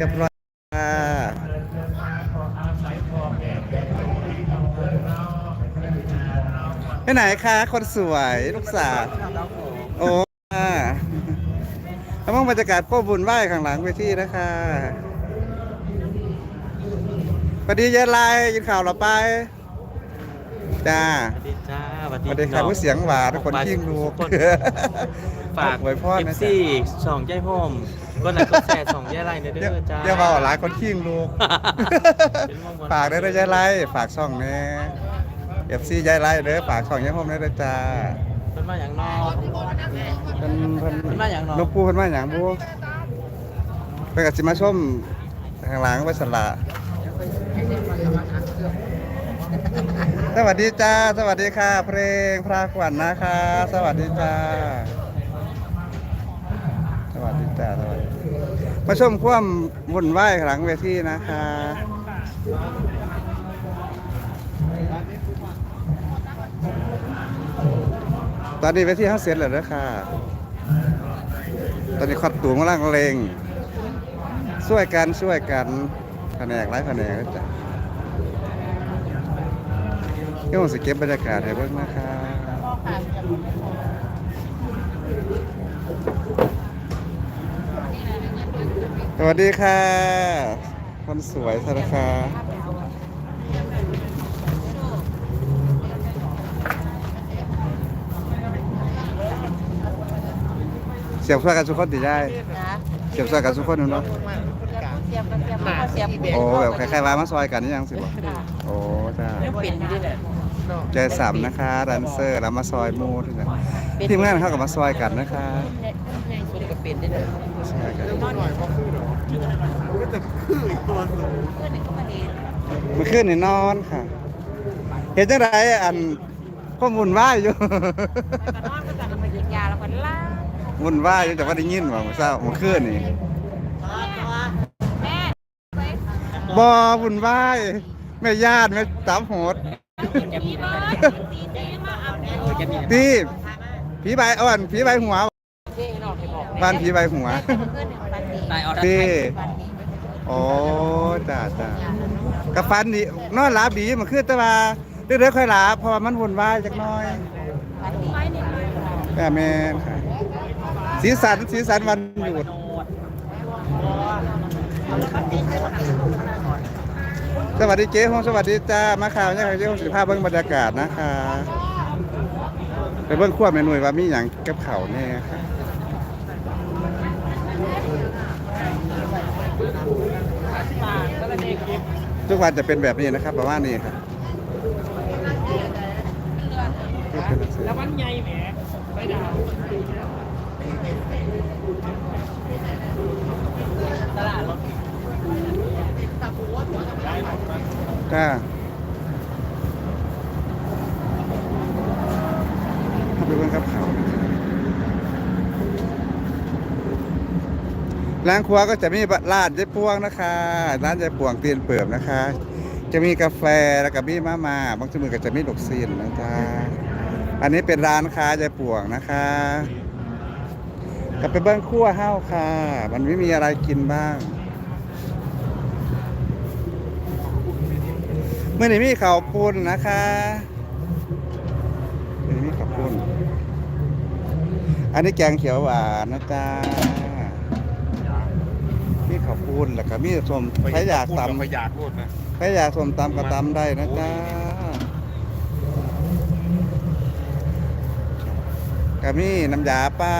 เรียบร้อยค่ะไปไหนคะคนสวยลูกสาวโอ้ค่ะแล้วมองบรรยากาศโป้บุญไหว้ข้างหลังเวทีนะคะสวัสดีเยายไลกินข่าวเราไป จ้าสวัสดีจ้าสวัสสดีวัสดีค่ะผู้เสียงหวานคนทิ้งลูกทุคนฝากไว้พ่อเอฟนะจ๊ะ ซีสองใจพ่อม ก็ไหนก็แชร์สองใจไรเด้อเดี๋ยวจ้าเดี๋ยวเบาหลายคนทิ้งลูกเป็นมงคลฝากได้ด้วยยายไล่ฝากช่องแน่เอฟซียายไล่เด้อฝากช่องยายโฮมได้ด้วยจ้าเป็นมาอย่างนอกเพิ่นเพิ่นเพิ่นมาหยังเนาะลูกปูเพิ่นมาหยังบูเพิ่นก็สิมาชมข้างหลังไว้สละสวัสดีจ้า สวัสดีค่ะ เพลงพระขวัญนะคะ สวัสดีจ้าส วัสดีจ้าสวัสดีมาชมความวุ่นวายหลังเวทีนะคะตอนนี้ไปที่ห้าเสร็จแล้วนะค่ะ ตอนนี้ขอดตัวมาล่างเลงช่วยกันช่วยกันแผนกหลายแผนกจ้ะเดี๋ยวผมสเก็บบรรยากาศให้เบิ่งนะคะ สวัสดีค่ะ คนสวยสารคาเสียบช่วยกันทุกคนติได้ เสียบช่วยกันทุกคนเนาะเสียบเสียบก็เสียบโอ้แบบคล้ายๆว่ามาซอยกันนี่ยังสิบ่โอ้จ้าใจสัมนะคะแดนเซอร์แล้วมาซอยมูที่ไหนทีมงานเข้ากับมาซอยกันนะคะในส่วนก็เป็น ได้เลยซอยกันนอนหน่อยก็คือหรอก็จะคืออีกตัวสูงเพื่อนก็มาเห็นเมื่อคืนนี่นอนค่ะ เห็นจังไรอันข้อมูลว่าอยู่ก็นอนก็จะมาหยิบยาแล้วก็ล่าวุ่นว่าอยู่แต่ว่าได้ยินว่าเมื่อเช้าเมื่อคืนนี่แม่บอวุ่นวายแม่ญาติแม่ตามโหดพี่เบิร์ดตีตีมาเอาเนี่ยตีผีใบอ่อนผีใบหัวเจ๊นอกให้บอกบ้านผีใบหัว เพื่อนหนึ่งปันดีตายออตีร์โอ้จ้าจ้ากับฟันนี่นอนหลับดีมันคือแต่ว่าเรื่อยๆค่อยหลับเพราะว่ามันวุ่นวายจักหน้อยแม่แม่นค่ะสีสันสีสันวันหยุดสวัสดีเจ๊ฮงสวัสดีจ้ามาข่าวเนี่ยค่ะเจ๊ฮงสิภาพเบิ้งบรรยากาศนะคะไปเบิ้งขั้วเมนูว่ามีอย่างกับเขาวแน่ค่ะ ทุกวันจะเป็นแบบนี้นะครับประมาณนี้ครับแล้วมันใหญ่แหมไปดาวตลาดรถจ้าเข้าไปเบิ่งกับเขาวนะค ร้านครัวก็จะมีร้านเจ๊ปวงนะคะ ร้านเจ๊ปวงเตียนเปิบนะคะ จะมีกาแฟแล้วก็มีมามาบางชั่วโมงก็จะมีลูกซีนนะจ๊ะอันนี้เป็นร้านค้าเจ๊ปวงนะคะกลับไปเบิ้งคั่วเฮ้าวค่ะ มันไม่มีอะไรกินบ้างเมื่อนี้มีข้าวปุ้นนะคะเมื่อนี้มีข้าวปุ้นอันนี้แกงเขียวหวานนะจ๊ะ มีข้าวปุ้นแล้วก็มีส้มใครอยากตำประหยัดพูดนะใครอยากส้มตำก็ตำได้นะจ๊ะก็มีน้ำยาปลา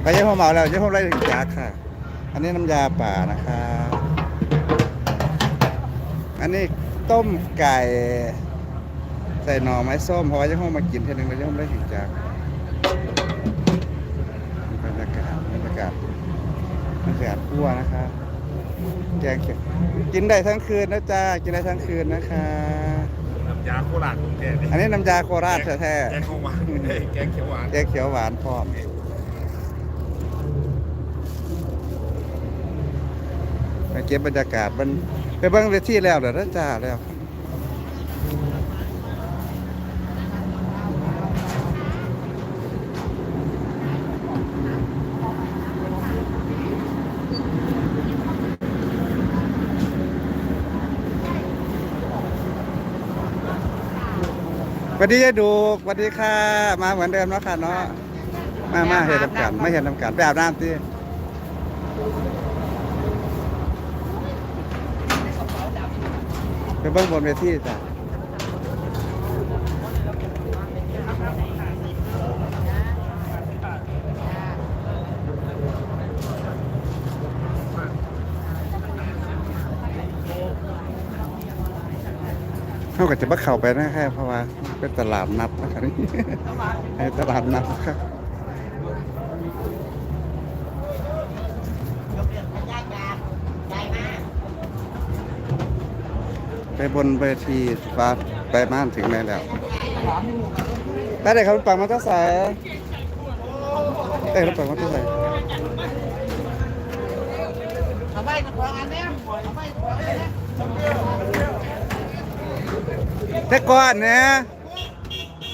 ไปยี่ห้อเหมาแล้วยี่ห้อไรถึงจักค่ะ อันนี้น้ำยาป่านะคะ อันนี้ต้มไก่ ใส่หน่อไม้ส้มเพราะว่าจะห้องมากินเท่านึงแล้วจะห้องได้ถึงจากบรรยากาศบรรยากาศ บรรยากาศคั่วนะคะแกงเขียวกินได้ทั้งคืนนะจ๊ะกินได้ทั้งคืนนะคะ น้ำยาโคราชกรุงเทพนี่อันนี้น้ำยาโคราชแท้แกงข้าวหวานเอ้ยแกงเขียวหวานๆแกงเขียวหวานพร้อมไปเก็บบรรยากาศมันไปเบิ้งเวทีแล้วเดี๋ยวนะจ้าแล้ว วัสดียายดูสวัสดีค่ะ มาเหมือนเดิมเนาะค่ะเนาะมามาเห็นน้ำกันไม่เห็นน้ำกันไปอาบน้ำสิไปเบิ้งบนเวทีจ้ะ เขาก็จะมาเข้าไปนะครับเพราะว่าเป็นตลาดนัดนะครับนี่ตลาดนัดครับไปบนเวทีฟ้าไปม่านถึงไหนแล้วได้เลยครับปังมาตั้งสายได้ครับปังมาตั้งสาย เอาไปขออันเนี้ยเอาไปขออันเนี้ย แต่ก่อนเนี่ย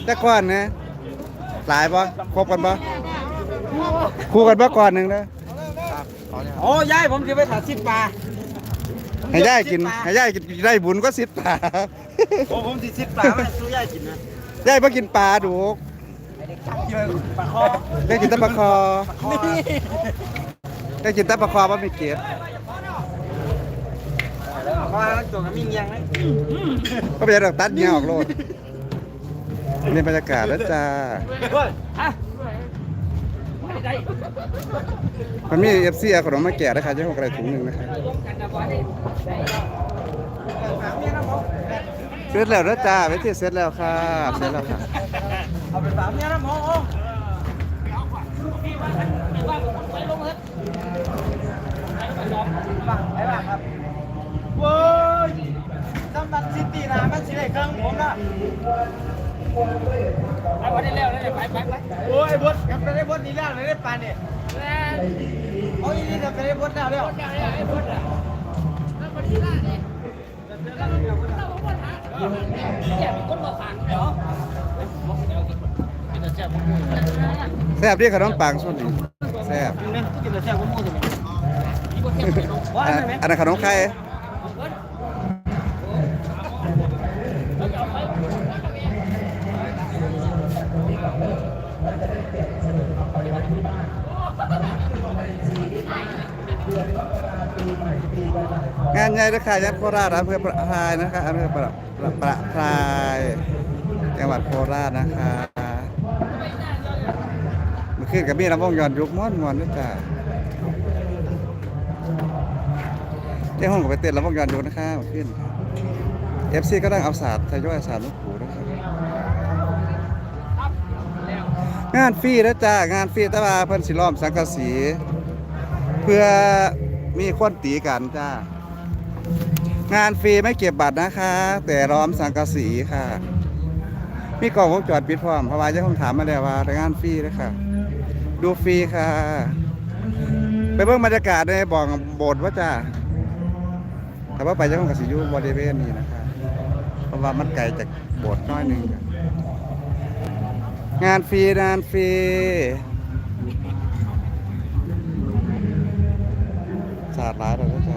แต่ก่อนเนี่ยหลายปะครบกันปะคู่กันปะก่อนหนึ่งนะโอ้ยายผมจะไปถาสิบปลาให้ย่ายกินให้ย่ายกินได้บุญก็สิบปลาโอ้ผมสิสิบปลาไม่สู้ยายกินนะย่ายมากินปลาดูปลาคอได้กินแตะปลาคอได้กินแตะปลาคอว่าไม่เกลีย ดปลาตัวกับมีเงี้ยงนะก็ไปเอาดอกตัดเงี้ยออกโลดนี่บรรยากาศแล้วจ้าเฮ้ยฮะไม่ได้มันมีเอฟซีเอาขนมมาแกะนะคะเจ้าของอะไรถุงหนึ่งนะคะเสร็จแล้วนะจ้าเวทีเสร็จแล้วค่ะเสร็จแล้วค่ะเอาไปฝากเมียนะหมอไปบ้างครับ เว้ยจำบัตรซิตี้นะมันสิได้เครื่องผมนะไปวันนี้แล้วเลยไปไปไปโอ้ยบดกับไปได้บดนี่แล้วเลยได้ปานเนี่ยโอ้ยนี่จะไปได้บดแล้วแล้วแซ่บดีขนมปังส่วนนี้แซ่บกินแต่แซ่บก็มูสิว่าอะไหมอันนั้นขนมไข่ งานใหญ่นะคะยัดโคราชอำเภอประพรายนะคะอำเภอประประประพรายจังหวัดโคราชนะคะเมื่อคืนกับมีลำวงย้อนยุคม้วนมวนด้วยจ้าเจ้าห้องก็ไปเต้นลำวงย้อนยุคนะคะเมื่อคืนเอฟซีก็ตั้งเอาศาสตร์ทยอยศาสตร์ลูกหูนะคะงานฟรีนะจ้างานฟรีแต่ว่าเพิ่นสิล้อมสังกะสี เพื่อมีคนตีกันจ้า งานฟรีไม่เก็บบัตรนะคะ แต่ล้อมสังกะสีค่ะ มีกล่องวงจรปิดพร้อมเพราะว่าเจ้าของถามมาแล้วว่าแต่งานฟรีนะคะดูฟรีค่ะ ไปเบิ่งบรรยากาศในบ่องโบสถ์ว่าจ้าแต่ว่าไปเจ้าของกสิยูบริเวณนี้นะคะเพราะว่ามันไกลจากโบสถ์น้อยนึงค่ะงานฟรีงานฟรีาสตร์ร้ายเราก็จะ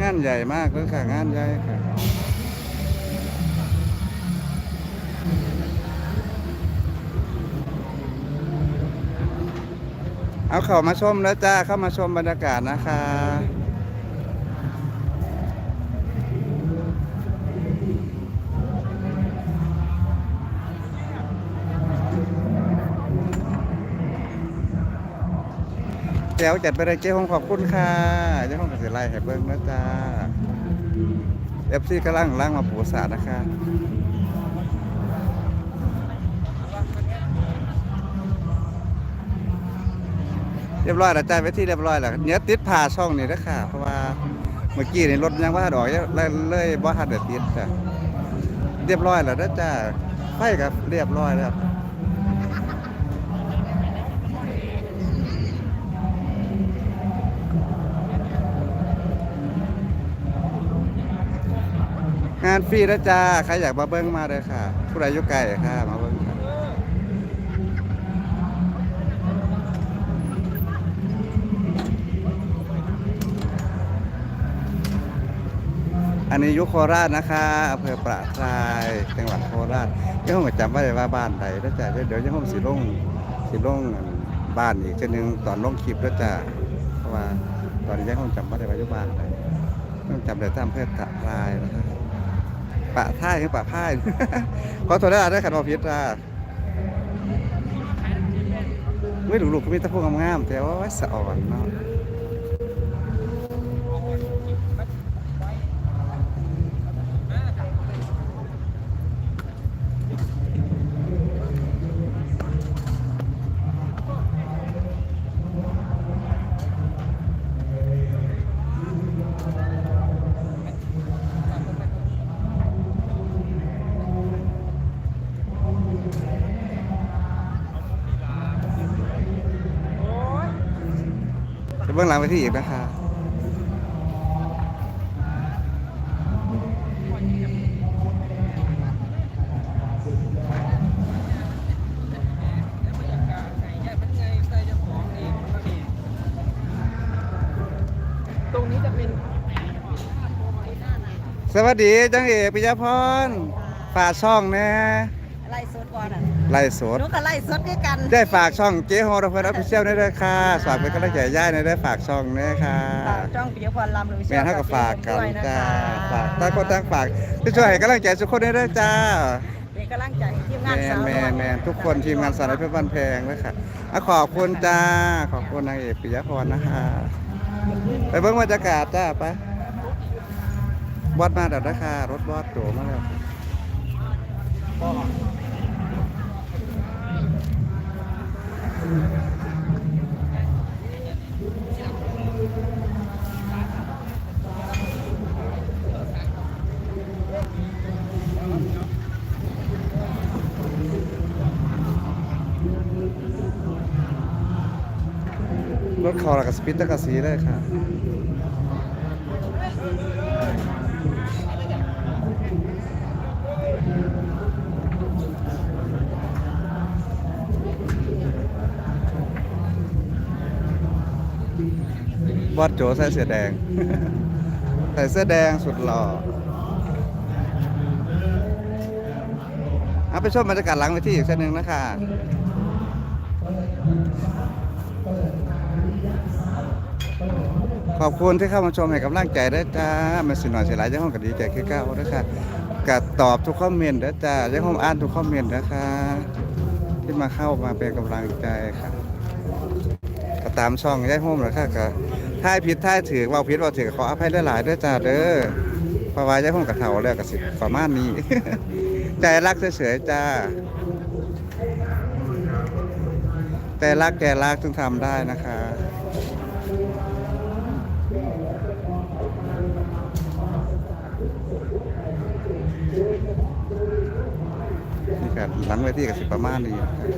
งานใหญ่มากเลยค่ะ งานใหญ่ค่ะเอาเข้ามาชมแล้วจ้าเข้ามาชมบรรยากาศนะคะ แจ๋วจัดไปเลยเจ้าของขอบคุณค่ะเจ้าของกสิไลให้เบิ้งนะจ้าเอฟซีกำลังล่างมาปูสานะคะเรียบร้อยแล้วจ้าไปที่เรียบร้อยแล้วเนี้ยติดผ่าช่องนี่นะค่ะเพราะว่าเมื่อกี้ในรถยังว่าดอกเลยเลยว่าหัดเดือดติดจ้ะเรียบร้อยแล้วนะจ้าไฟกับเรียบร้อยแล้วานฟรีนะจ้าใครอยากมาเบิ้งมาเลยค่ะ ผู้ใดอยู่ไกลค่ะมาเบิ้งค่ะอันนี้ยุโคราชนะคะอำเภอประทรายจังหวัดโคราชยังคงจำไม่ได้ว่าบ้านใดแล้วจ้ะเดี๋ยวยังคงสิลงสิลงบ้านอีกเช่นนึงตอนลงคลิปแล้วจ้ะเพราะว่าตอนนี้ยังคงจำไม่ได้ว่าอยู่บ้านใดต้องจำได้ตามอำเภอประทรายนะคะ ปะท่ายังปะพ่ายขอโทษด้วยด้ขันวอพิษจ้าไม่หลุดหลุดก็มีแตะพวกงามๆแต่ว่าสะอ่อนเนาะ จะเบื้ องหลังไปที่อีกนะคะตรงนี้จะเป็นสวัสดีจังเอกปิยพรฝากช่องแน่ไล่สดก่อนอะ ไล่สดหนูก็ไล่สดด้วยกันได้ฝากช่องเจ๊ฮอร์เพื่อนออฟฟิเชียลได้ด้วยค่ะฝากเป็นกำลังใจย่ายในได้ฝากช่องแน่ค่ะฝากจ้องปิยพรลำเลยแม่เท่ากับฝากกันด้วยนะจ้าคะฝากตั้งคนตั้งฝากที่ช่วยให้กำลังใจทุกคนได้ด้วยจ้าเป็นกำลังใจให้ทีมแมงานนสาวแมนแมนทุกคนทีมงานสารพัดบันแพงด้วยค่ะอะขอบคุณจ้าขอบคุณนางเอกปิยพรนะคะไปเบิ่งบรรยากาศจ้าไปบอสมาแล้วนะคะรถบอสโจมาแล้ว รถคอร์กับสปินเตอร์กับสีได้ค่ะ บอสโจใส่เสื้อแดง ใส่เสื้อแดงสุดหล่อเอาไปชมบรรยากาศหลังเวทีอีกเส้นหนึ่งนะคะขอบคุณที่เข้ามาชมให้กำลังใจด้วยจ้ามาสิหน่อยสิหลายยังห้องก็ดีใจคือเก้าด้วยค่ะกัตอบทุกคอมเมนต์ด้วยจ้ายังห้องอ่านทุกคอมเมนต์นะคะ ที่มาเข้ามาเป็นกำลังใจค่ะก็ตามช่องย่ายโฮมแล้วค่ะก็ ท่ายผิดท่ายถือเว่าผิดเว่าถือขออภัยหลายๆด้วยจ้าเด้อเพราะว่าย่ายโฮมกับเถาแล้วกับสิประมาณนี้ ใจรักเฉยๆจ้า ใจรักแกรักจึงทำได้นะคะนี่ก็หลังเวทีกับสิประมาณนี้นะครับ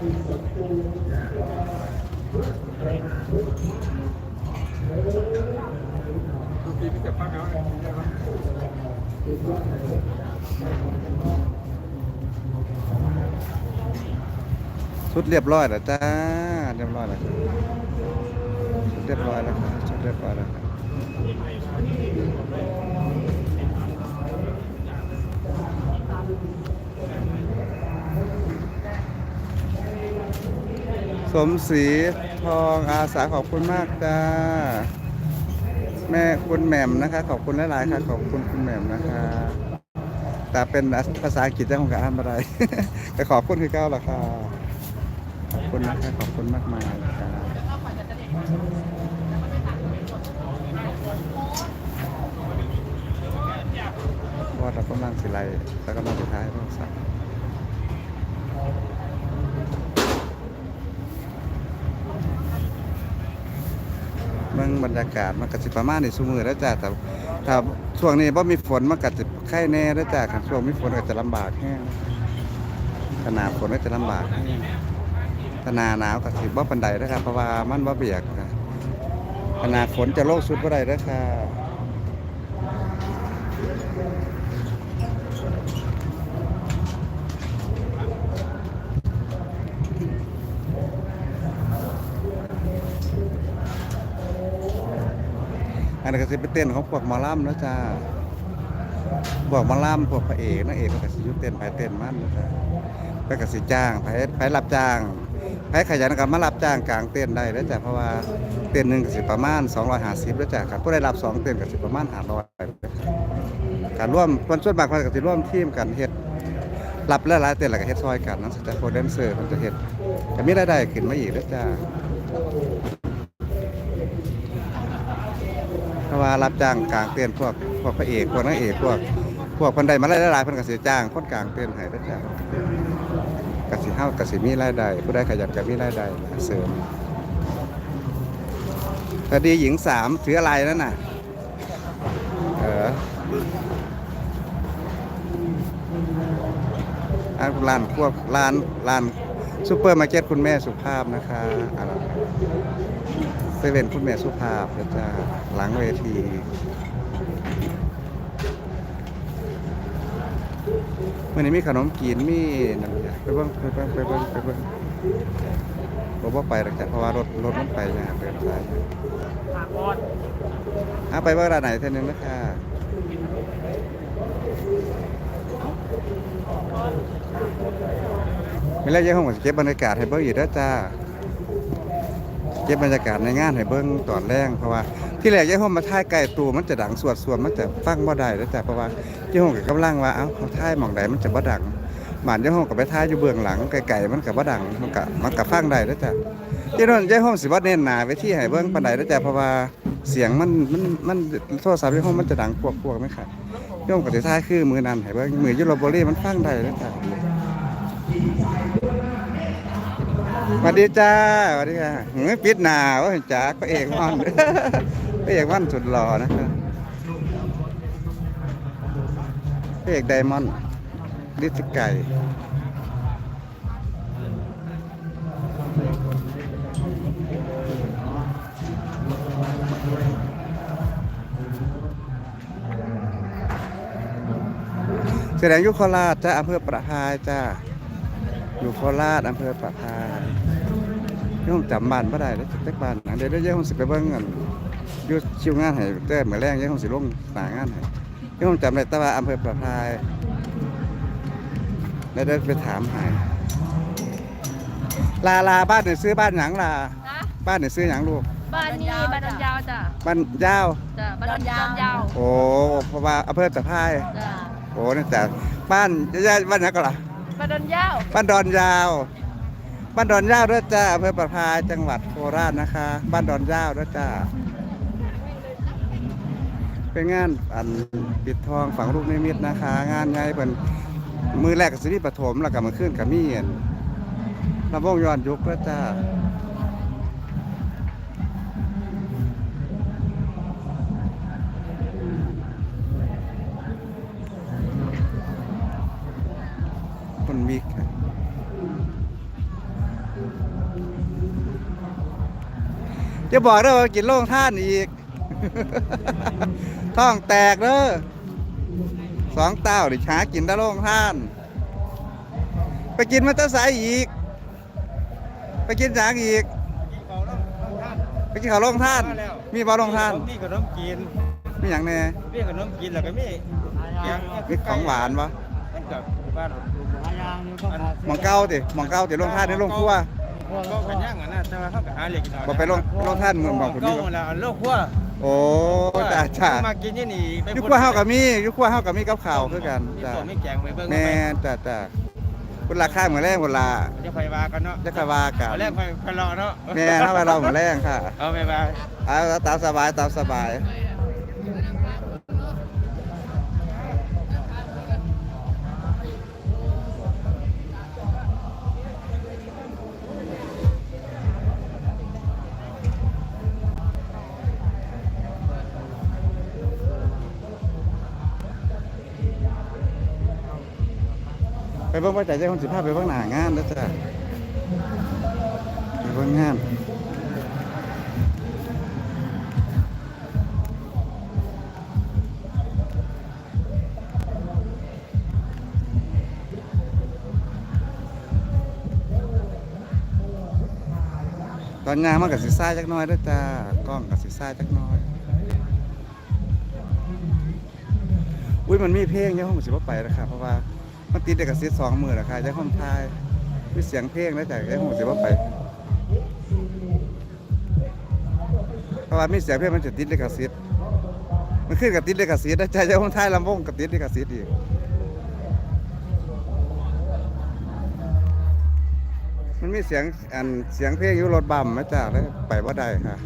ชุดเรียบร้อยแล้วจ้า เรียบร้อยแล้วชุดเรียบร้อยแล้วครับชุดเรียบร้อยแล้วครับ สมศรีทองอาสาขอบคุณมากจ้า แม่คุณแหม่มนะคะ ขอบคุณหลายๆค่ะ ขอบคุณคุณแหม่มนะคะ แต่เป็นภาษาอังกฤษจะคงกับอ่านอะไร แต่ขอบคุณคือเก้าละค่ะ ขอบคุณนะคะขอบคุณมากมายครับเพราะว่าเรากำลังสิไลแล้วก็มาสุดท้ายเราสั่ง เมืองบรรยากาศมันกสิประมาณในสุมือแล้วจ้ะแต่ถ้าช่วงนี้พ่มีฝนมันก็จะไข้แน่แล้วจ้ะครับช่วงมีฝนก็จะลำบากแห้งขนาดฝนก็จะลำบากแห้งขนาหนาวกับสิบ่ปันไดนะครับเพราะว่ามันบ่เบียกนะขนาดฝนจะโลกสุดบ่ได้เด้อค่ะ นนี้ก็สิเป็นเต้นของพวกมอลำนะจ้าพวกมอลำพวกพระเอกนางเอกก็สิยุเต้นไปเต้นมันนะจ้าไปก็สิจ้างไปไปรับจ้างไปขยันก็มารับจ้างกลางเต้นได้แล้วจ้ะเพราะว่าเต้นหนึ่งก็สิประมาณ250แล้วจ้ะครับผู้ได้รับสองเต้นก็สิประมาณ500การร่วมคนส่วนมากมันก็สิร่วมทีมกันเฮ็ดรับหลายเต้นแล้วก็เฮ็ดซอยกันนะจ้ะโคแดนเซอร์มันจะเฮ็ดก็มีรายได้ขึ้นมาอีกแล้วจ้า เพราะว่ารับจ้างกลางเต้นพวกพวกพระเอกพวกนางเอกพวกพวกคนใดมาไล่หลายๆเพิ่นก็สิจ้างคนกลางเต้นให้เด้จ้ะก็สิเฮากสิมีรายได้ผู้ใดขยันก็มีรายได้เสริมคดีหญิงสามถืออะไรนั่นน่ะเอออันร้านพวกร้านร้านซูเปอร์มาร์เก็ตคุณแม่สุภาพนะคะอะไร เซเว่นคุณแม่สุภาพนะจ้าหลังเวทีวันนี้มีขนมกีนมีนั่นจ้ะไปเบิ่งไปเบิ่งไปเบิ่งไปเบิ่งบ่บ่ไปหรอกจ้ะเพราะว่ารถรถมันไปนะเดินสายอะไปเบิ่งร้านไหนเท่านึงนะคะมีแล้วยังคงสิเก็บบรรยากาศให้เบิ่งอีกเด้อจ้า เก็บบรรยากาศในงานให้เบิ่งตอนแรกเพราะว่าที่แรกยายโฮมมาถ่ายไก่ตูมันจะดังสวดส่วนมันจะฟังบ่ได้แล้วจ้ะเพราะว่ายายโฮมก็กำลังว่าเอ้าเขาถ่ายหม่องใดมันจะบ่ดังบ้านยายโฮมก็ไปถ่ายอยู่เบื้องหลังไกลๆมันก็บ่ดังมันก็มันก็ฟังได้แล้วจ้ะที่นั่นยายโฮมสิบ่เน้นหนาไปที่ให้เบิ่งปานใดแล้วจ้ะเพราะว่าเสียงมันมันมันโทรศัพท์ยายโฮมมันจะดังพวกๆไหมครับยายโฮมก็สิถ่ายคือมือนันให้เบิ่งมือยู่ลพบุรีมันฟังได้แล้วจ้ะ สวัสดีจ้าสวัสดีค่ะหือปิดหนาวจ๋าพระเอกม่อนพระเอกม่อนสุดหล่อนะพระเอกไดมอนด์ดิสไก่แสดงอยุคโคราชจ้าอำเภอประพายจ้าอยู่โคราชอำเภอปากพาย ย่ผมจำบ้านบ่ได้แล้วจักบ้านหนังเดี๋ยวเดี๋ยวผมสิไปเบิ่งกันอยู่ชิวงานให้แต่มื้อแรงเดี๋ยวผมสิลงหน้างานให้เดี๋ยวผมจำได้แต่ว่าอำเภอปากพายแล้วได้ไปถามหายลาลาบ้านเนี่ยซื้อบ้านหยังล่ะนะบ้านเนี่ยซื้อหยังลูกบ้านนี้บ้านดอนยาวจ้ะบ้านยาวจ้ะบ้านดอนยาวดอนยาวโอ้เพราะว่าอำเภอตะพายจ้ะโอ้นี่แต่บ้านยายบ้านหยังก็ล่ะบ้านดอนยาวบ้านดอนยาว บ้านดอนย่าวด้วยจ้าอำเภอประพายจังหวัดโคราชนะคะ บ้านดอนย่าวด้วยจ้าเป็นงานอันปิดทองฝังลูกนิมิตนะคะ งานง่ายเป็นมือแรกกับสิริปฐมแล้วก็มาขึ้นกับมีเห็นลำวงย้อนยุคด้วยจ้า จะบอกเด้อว่ากินโล่งท่านอีก ท้องแตกเด้อสองเต้าดิช้ากินแตะโล่งท่าน ไปกินมาตะสายอีก ไปกินจางอีก ไปกินข้าวโล่งท่าน มีบ่โล่งท่าน มีขนมกินมีอย่างแน่มีขนมกินแล้วก็มีแกงมีของหวานปะมันกับบ้านหมองเก้าติหมองเก้าติโล่งท่านในโล่งครัว ก็กันย่างอะนะแต่ว่าเขาก็หาเหล็กบ่ไปโรงโรงท่านเมืองบอกคุณนี่ก็แล้วโลกขั้วโอ้จ้าจ้ามากินที่นี่ยุคขั้วเฮากับมียุคขั้วเฮากับมีกับข้าวคือกันจ้ามีแกงไปเบิ่งแม่นจ้าจ้าคุณราคาเหมือนแรงเวลาจะไปว่ากันเนาะจะคว่ากันเอาแรกไปไปรอเนาะแม่ถ้าไปเราเหมือนแรงค่ะ เอาไปไปเอาตามสบายตามสบาย เบิ่งว่าใจใจคนสิภาพไปเบิ่งหน้างานแล้วจ้ะไปเบิ่งงานตอนงานมันกับสิซ่ายจักน้อยเด้วยจ้ากล้องกับสิซ่ายจักน้อย อุ้ยมันมีเพลงยังห้องสิบ่ไปนะครับเพราะว่า มันติดเด็กกระซิบสองมือนะครับยังห้องทายมีเสียงเพลงแล้วแต่ยังห้องสิบ่ไปเพราะว่ามีเสียงเพลงมันจะติดเด็กกระซิบมันขึ้นกับติดเด็กกระซิบนะจ๊ะยังห้องทายลำวงกับติดเด็กกระซิบอีกมันมีเสียงอันเสียงเพลงอยู่รถบัมนะจ๊ะแล้วไปว่าได้ค่ะ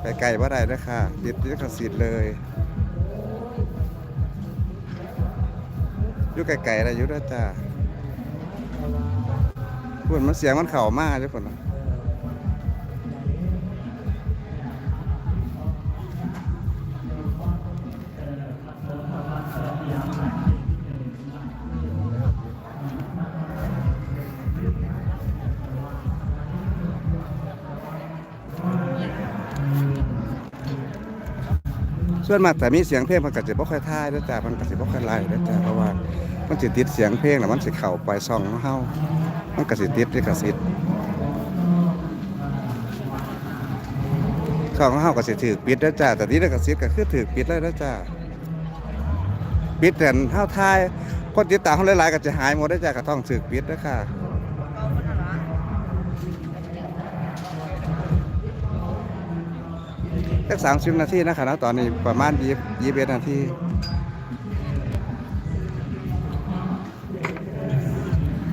ไปไกลว่าได้นะค่ะติดติดกระซิบเลย อยู่ไกลๆอะไรอยู่ด้วยจ้าพูดมันเสียงมันเข่ามากทุกคน ส่วนมากแต่มีเสียงเพลงมันก็จะบ่ค่อยท่ายด้วจ้ามันก็จะบ่ค่อยไล่ด้วจ้าเพราะว่ามันสิติดเสียงเพลงแล้วมันสิเข้าไปซ่องของเฮามันก็สิติดลิขสิทธิ์ซ่องของเฮาก็สิถูกปิดแล้วจ้าแต่ที่ลิขสิทธิ์ก็คือถูกปิดแล้วนะจ้าปิดแต่เฮาทายคนติดตามเฮาหลายๆก็จะหายหมดได้วจ้าก็ต้องถูกปิดนะค่ะ สักสามสิบนาทีนะคะนะตอนนี้ประมาณยี่ยี่สิบนาที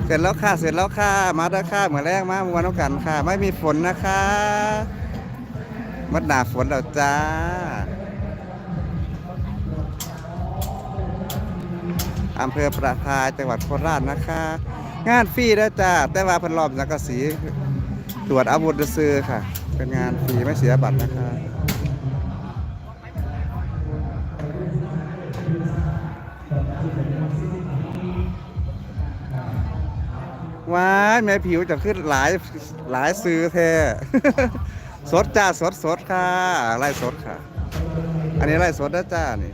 เสร็จแล้วค่ะ เสร็จแล้วค่ะ มาด้วค่ะ เหมือนแรกมาเมื่อวันต้องกันค่ะ ไม่มีฝนนะคะ มัดหนาฝนแล้วจ้า อำเภอประทายจังหวัดโคราชนะคะ งานฟรีแล้วจ้า แต่ว่าพันรอบสังกะสี ตรวจอาวุธซื้อค่ะ เป็นงานฟรีไม่เสียบัตรนะคะ ว้าแม่ผิวจะขึ้นหลายหลายซื้อแท้ สดจ้าสดสดค่ะไล่สดค่ะ อันนี้ไล่สดนะจ้านี่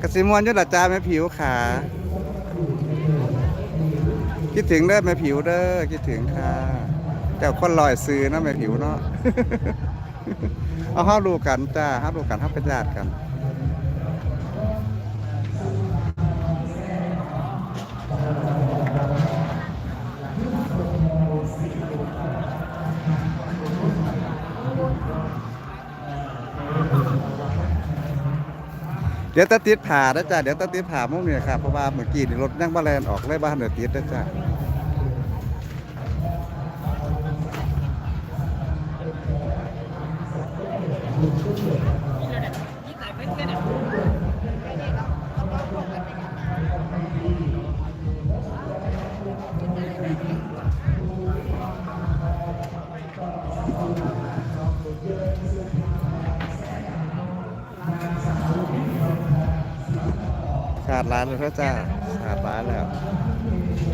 กสิมวนยุดละจ้าแม่ผิวค่ะคิดถึงเด้อแม่ผิวเด้อคิดถึงค่ะเจ้าคนลอยซื้อนะแม่ผิวเนาะเอาห้าดูกันจ้าห้าดูกันห้าเป็นญาติกัน เดี๋ยวตะติดผ่านะจ๊ะเดี๋ยวตะติดผ่ามุ่งเนี่ยครับเพราะว่าเมื่อกี้นี่รถนั่งบ้านแลนออกเลยบ้านเดือดติดนะจ๊ะาดร้านแล้วนะเจ้าขาดร้านแล้ว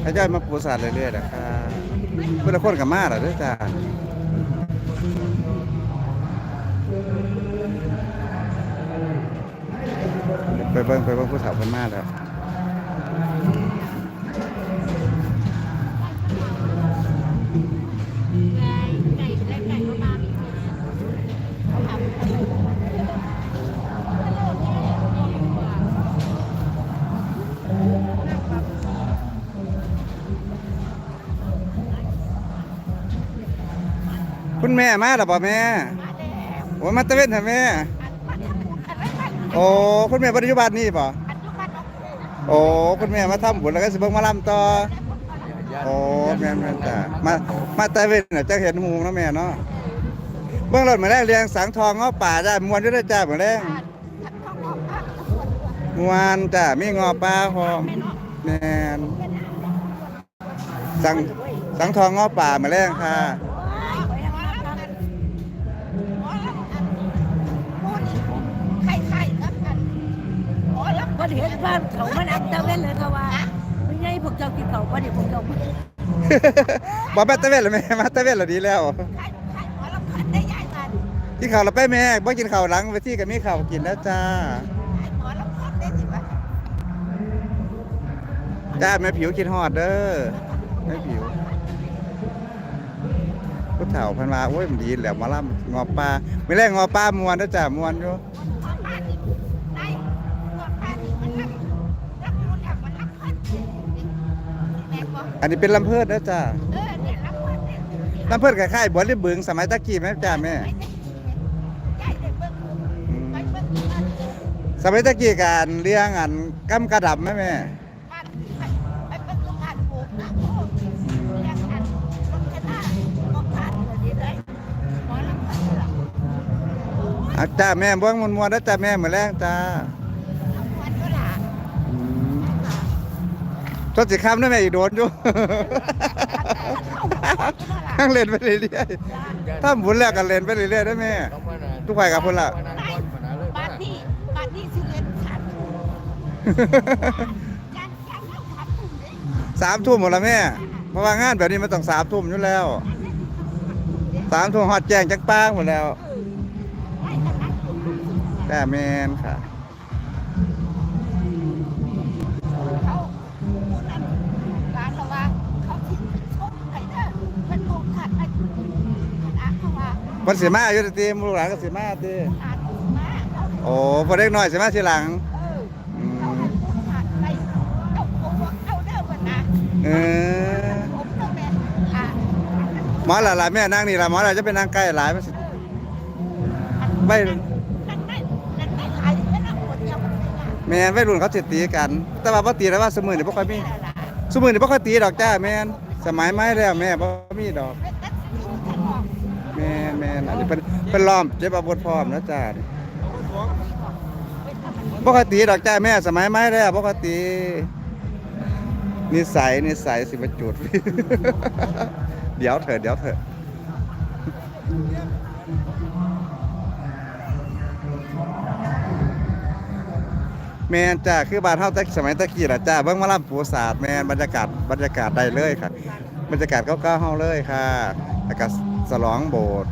ให้ย่อยมาปูสาดเรื่อยๆนะคะเพื่อนคนกับมาเหรอเด้อจ้าไปเบิ่งไปเบิ่งผู้สาวคนมาแล้วไก่ไก่ก็มามีเขาทำ แม่มาหรอป่แม่โอ้มาตะเวนเหรอแม่ โอ้คุณแม่ปัจจุบันนี่ป่ะโอ้คุณแม่มาทำบุญแล้วก็สิเบิ่งมาลำต่อโอ้แม่แม่นจ้ะมามาตะเวนน่ะจะเห็นหมูนะแม่เนาะเบื้องรถมาแรกเรียงสังทองเงาะป่าจ้ามวนด้วยจ้าเหมือนแรงมวนจ้าไมีงอปลาหอมแม่นสังสังทองเงาะป่าเหมือนแรงค่ะ อ๋อรับพอเห็นบ้านเขามันอับตะเวนเลยเขาว่าไม่ไงพวกเจ้ากินเขาก็เดี๋ยวพวกเจ้าบอกแม่ตะเวนเหรอแม่มาตะเวนเหรอดีแล้วไข่ไข่หมอรับขันได้ยายกันกินข้าวแล้วไปแม่บ่กินข้าวหลังไปที่ก็มีข้าวกินแล้วจ้าจ้าแม่ผิวกินฮอดเด้อแม่ผิวผู้เฒ่าพันมาโอ้ยมันดีแหล้วมาล่ำงอปลาไม่แรงงอปลามวนนะจ้ะมวนอยู่ อกอันนี้เป็นลำเพิดนะจ้ะเออเนี่ยรับพันเนี่ยลำเพิดคล้ายๆบัวริบบึงสมัยตะกี้ไหมจ้ะแม่ยายได้เบิ่งไปเบิ่งบ้านสมัยตะกี้การเลี้ยงอันกำกระดับไหมแม่ บ้านไปเบิ่งโรงงานปลูกนะโอ้เรียกกันรถกระด้าบอกทานเลยดีเลยหมอลำพันหลังอาจ้าแม่เบิ้งมวนมวนๆนะจ้าแม่เหมือนแรงจ้า ทศสิคำนะแม่อีกโดนอยู่ ทั้งเล่นไปเรื่อยๆถ้าหมุนแล้วก็เล่นไปเรื่อยๆได้แม่ ทุกฝ่ายกับคนละ บ้านที่บ้านที่สิเล่นขันการการเข้าขันปุ่มเลยสามทุ่มหมดแล้วแม่เพราะว่างานแบบนี้มันต้องสามทุ่มอยู่แล้วสามทุ่มฮอดแจ้งจังป้างหมดแล้วให้กันนัดปุ่มแต่แมนค่ะ ว่ามันสิมาอยู่ตีมลูกหลานก็สิมาตีขาดมาเขาโอ้พอเด็กน้อยสิมาทีหลัง เอออืเขามให้ผู้ขาดไปเอาเอาเอาเด้อวันนะเออผมต้องแม่อ่าหมอหล่ะแม่นั่งนี่ละหมอหล่ะจะไปนั่งใกล้หลายมันสิไม่ นั่นไม่นั่นไม่ขายไม่นั่งคนเดียวมันไม่ได้แม่นวัยรุ่นเขาสิตีกัน แต่ว่าบ่ตีแล้วว่าสมือนี่บ่ค่อยมีสมือนี่บ่ค่อยตีดอกจ้าแม่นสมัยใหม่แล้วแม่บ่มีดอกแม่ นแม่นอันนี้เป็นเป็นล้อมเจ็บอาวุธพร้อมนะจ้านี่บ่ค่อยตีดอกจ้าแม่สมัยใหม่แล้วบ่ค่อยตีนิสัยนิสัยสิมาจุด เดี๋ยวเถอะเดี๋ยวเถอะแม่นจ้าคือบ้านเฮาแต่สมัยตะกี้ล่ะจ้าเบิ่งหมาลํปูศาสตร์แม่นบรรยากาศบรรยากาศได้เลยค่ะ บรรยากาศเก่าๆเฮาเลยค่ะแล้วก็สลองโบสถ์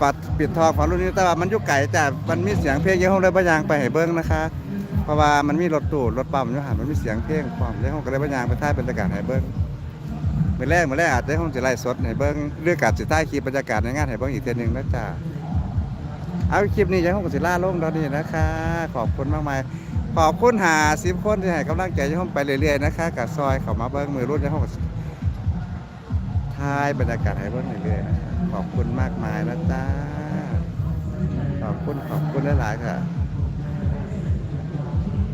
ปัดปิดทองของรุ่นนี้แต่ว่ามันอยู่ไกลจ้ะมันมีเสียงเพลงเยอะเฮาเลยบ่ยางไปให้เบิ่งนะคะ เพราะว่ามันมีรถตู้รถปั๊มอยู่หันมันมีเสียงเพลงพร้อมเลยเฮาก็เลยบ่ยางไปถ่ายบรรยากาศให้เบิ่งมือแรกมือแรกอาจจะเฮาสิไลฟ์สดให้เบิ่งหรือกับสิถ่ายคลิปบรรยากาศในงานให้เบิ่งอีกเทื่อหนึงนะจ้ะเอาคลิปนี้จะเฮาก็สิลาลงตอนนี้นะคะ ขอบคุณมากมายขอบคุณหา10คนที่ให้กำลังใจเฮาไปเรื่อยๆนะคะกับซอยเขามาเบิ่งมือรุ่นเฮาก็สิถ่ายบรรยากาศให้เบิ่งเรื่อยๆนะครับ ขอบคุณมากมายนะจ้าขอบคุณขอบคุณหลายๆค่ะ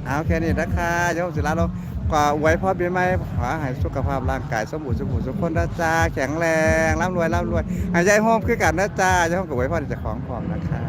เอาแค่นี้นะคะเดี๋ยวผมสิลาลงกว่าไว้พอเปีใหม่ขอให้สุขภาพร่างกายสมบูรณ์สมบูรณ์ทุกคนนะจ้าแข็งแรงร่ำรวยร่ำรวยหายใจโฮมคือกันนะจ้าใจโฮมกับไว้พอจะของพร้อมนะคะ